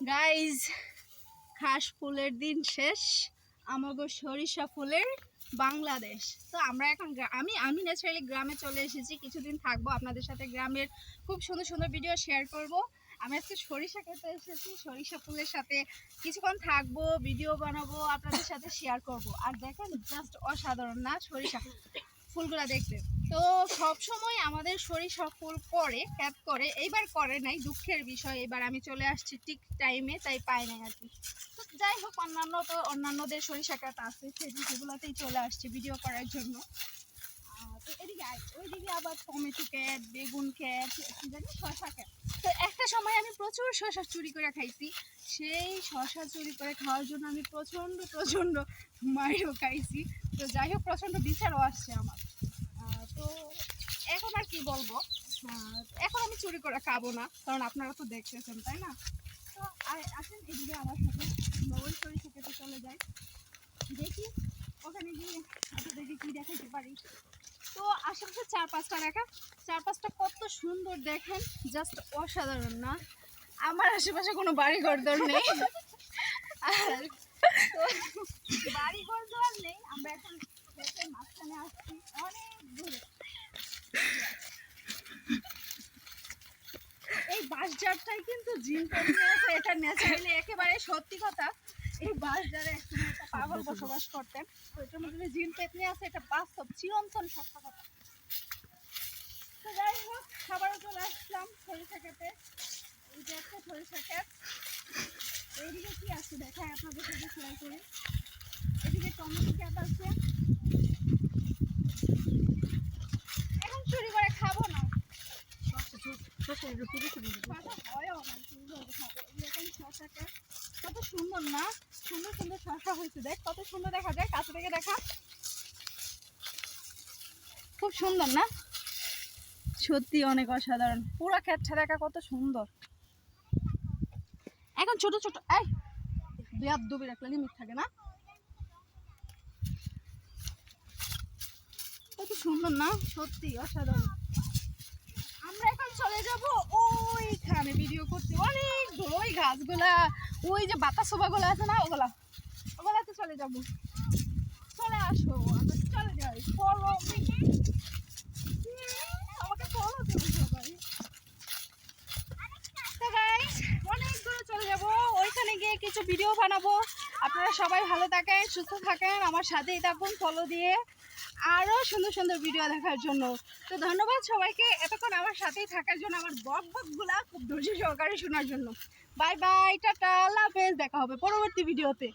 Guys ঘাস ফুলের দিন শেষ। আমাগো সরিষা ফুলের বাংলাদেশ। তো আমরা এখন আমি আমি ন্যাচারালি গ্রামে চলে এসেছি। কিছুদিন থাকব আপনাদের সাথে গ্রামের খুব সুন্দর সুন্দর ভিডিও শেয়ার করব। আমি আজকে সরিষা খেতে এসেছি। সরিষা ফুলের সাথে কিছুক্ষণ থাকব ভিডিও বানাবো, আপনাদের সাথে শেয়ার করব। আর দেখেন জাস্ট অসাধারণ না? সরিষা ফুলগুলা দেখতে। তো সব সময় আমাদের সরিষা ফুল করে ক্যাপ করে, এইবার করে নাই, দুঃখের বিষয়। এবার আমি চলে আসছি ঠিক টাইমে তাই পাই নাই আর কি। তো যাই হোক, অন্যান্য তো অন্যান্যদের সরিষা কাটা আছে সেগুলোতেই চলে আসছে ভিডিও করার জন্য। তো এদিকে ওইদিকে আবার টমেটো বেগুন তো একটা সময় আমি প্রচুর চুরি করে খাইছি। সেই চুরি করে খাওয়ার জন্য আমি প্রচণ্ড প্রচণ্ড খাইছি। তো যাই হোক, প্রচণ্ড বিচারও আসছে আমার। তো এখন আর কি বলব? এখন আমি চুরি করে খাব না, কারণ আপনারা তো দেখতেছেন, তাই না? তো আসেন এদিকে আমার সাথে, নবল সরিষা খেতে চলে যাই। দেখি, ওখানে গিয়ে আপনাদেরকে কি দেখাতে পারি। তো আশেপাশে চার পাঁচটা দেখা চার পাঁচটা কত সুন্দর দেখেন জাস্ট অসাধারণ, না? আমার আশেপাশে কোনো বাড়ি ঘর দর নেই। আর তো বাড়ি ঘর দর নেই আমরা এখন ক্ষেতের মাঝখানে আসছি অনেক দূরে বাঁশঝাড়টাই কিন্তু জিন আছে এটা ন্যাচারালি একেবারে সত্যি কথা। এই বাঁশঝাড়ে একসময় একটা পাগল বসবাস করতেন তো এটার মধ্যে জিন পেতনি আছে এটা বাস্তব, চিরন্তন সত্য কথা। তো যাই হোক, খাবারও চলে আসলাম সরিষা খেতে এই যে একটা এইদিকে কি আছে দেখায় আপনাদের এদিকে টমেটো আছে এখন চুরি করে খাব না শশা হয়ও না, চুরি করে খাব। এরকম শশাটা কত সুন্দর না? সুন্দর সুন্দর শশা হয়েছে, দেখ, কত সুন্দর দেখা যায়, কাছে থেকে দেখা। খুব সুন্দর না? সত্যি অনেক অসাধারণ। পুরো ক্ষেতটা দেখা কত সুন্দর। এখন ছোট ছোট, এই, বেয়াদ দুবি রাখলে লিমিট থাকে না? কত সুন্দর না? সত্যি অসাধারণ। চলে যাব ওইখানে ভিডিও করতে। অনেক ওই গাছগুলা, ওই যে বাতাসগুলো আছে না, ওগুলা। ওগুলাতে চলে যাব। চলে আসো চলে যাই। ফলো আমাকে অনেক চলে ওইখানে গিয়ে কিছু ভিডিও বানাবো। আপনারা সবাই ভালো থাকেন, সুস্থ থাকেন, আমার সাথেই থাকুন ফলো দিয়ে। আরও সুন্দর সুন্দর ভিডিও দেখার জন্য। তো ধন্যবাদ সবাইকে এতক্ষণ আমার সাথেই থাকার জন্য, আমার বক বকগুলা খুব ধৈর্য সহকারে শোনার জন্য। বাই বাই টাটা, আল্লাহ হাফেজ, দেখা হবে পরবর্তী ভিডিওতে